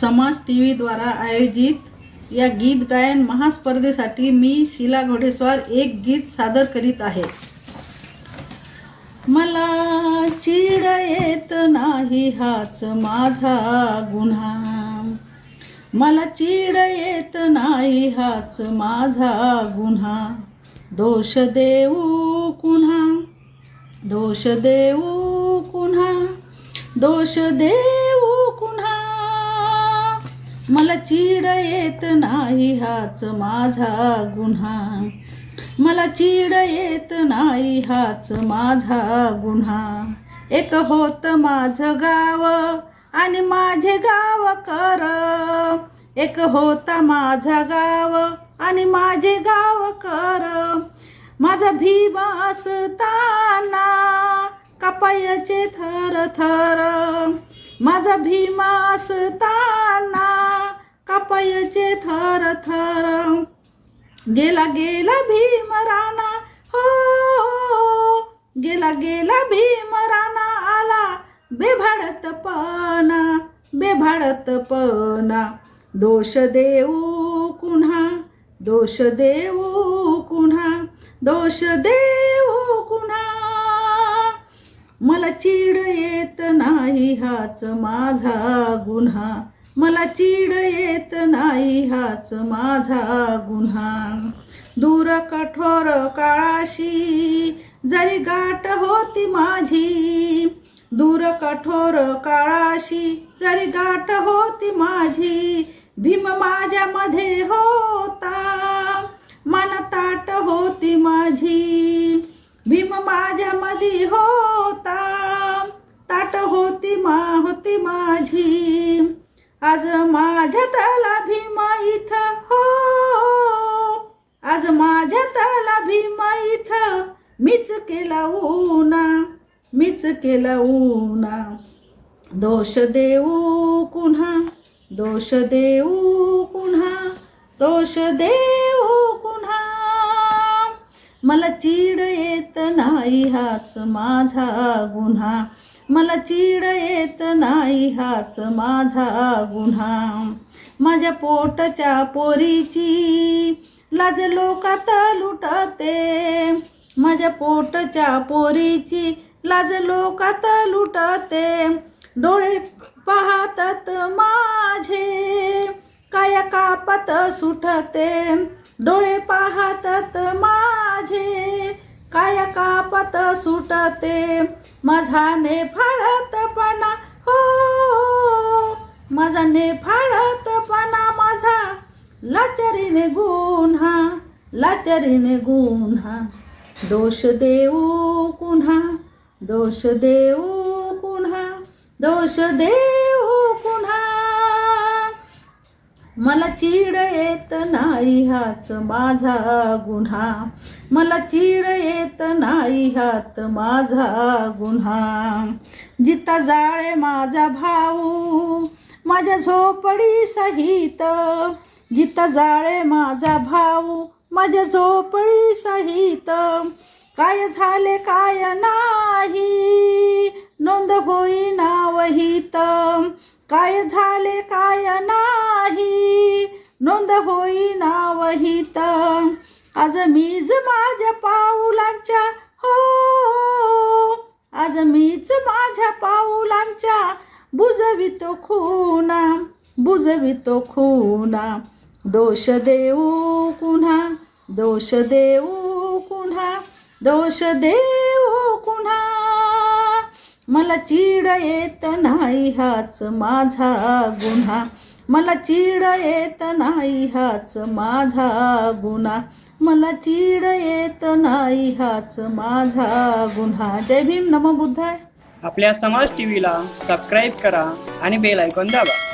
समाज टी व्हीद्वारा आयोजित या गीत गायन महास्पर्धेसाठी मी शिला घोडेस्वार एक गीत सादर करीत आहे. मला चीड येत नाही हाच माझा गुन्हा. मला चीड येत नाही हाच माझा गुन्हा. दोष देऊ कुन्हा? दोष देऊ कुन्हा? दोष देऊ मला चीड येत नाही हाच माझा गुन्हा. मला चीड येत नाही हाच माझा गुन्हा. एक होत माझं गाव आणि माझे गाव कर. एक होता माझा गाव आणि माझे गाव कर. माझा भीम असताना कपायाचे थर थर. माझा भीम असताना कपायाचे थर थर. गेला गेला भीम राणा. हो, हो, हो. गेला गेला भीम राणा आला. बेभाडत पणा बेभाडत पणा. दोष देऊ कुन्हा दोष देऊ कुन्हा दोष देऊ कुन्हा. मला चीड येत नाही हाच माझा गुन्हा. मला चीड येत नाही हाच माझा गुन्हा. दूर कठोर काळाशी जरी गाठ होती माझी दूर कठोर काळाशी जरी गाठ होती माझी भीम माझ्यामध्ये होता. मन ताट होती माझी भीम माझ्यामध्ये होता. ताट होती मा होती माझी. आज माझ्या तला भीमा इथं हो आज माझ्या तला भीमा इथं मीच केला ऊना मीच केला ऊना. दोष देऊ कुन्हा दोष देऊ कुन्हा दोष देऊ कुन्हा. मला चीड येत नाही हाच माझा गुन्हा. मला चीड येत नाही हाच माझा गुन्हा. माझ्या पोटच्या पोरीची लाज लोकात लुटते. माझ्या पोटच्या पोरीची लाज लोकात लुटते. डोळे पाहतात माझे काय कापत सुटते. डोळे पाहतात माझे काय कापत सुटते? माझा नेफाळतपणा हो. माझा नेफाळतपणा माझा. लाचारीने गुन्हा लाचारीने गुन्हा दोष देऊ कुन्हा? दोष देऊ कुन्हा? दोष देऊ मला चीड येत नाही हाच माझा गुन्हा. मला चीड येत नाही हात माझा गुन्हा. जिता जाळे माझा भाऊ माझ्या झोपडी सहित. जिता जाळे माझा भाऊ माझ्या झोपडी सहित. काय झाले काय नाही नोंद होईना वहीत. काय झाले काय नाही? नोंद होई नावहित आज मीच माझ्या पाऊलांच्या हो. आज मीच माझ्या पाऊलांच्या बुजवितो खुना बुजवितो खुना. दोष देऊ कुन्हा दोष देऊ कुन्हा दोष देऊ मला चीड येत नाही हाच माझा गुन्हा. मला चीड येत नाही हाच माझा गुन्हा. मला चीड येत नाही हाच माझा गुन्हा. जय भीम नम बुद्धाय. आपल्या समाज टी व्हीला सबस्क्राईब करा आणि बेल ऐकून दाबा.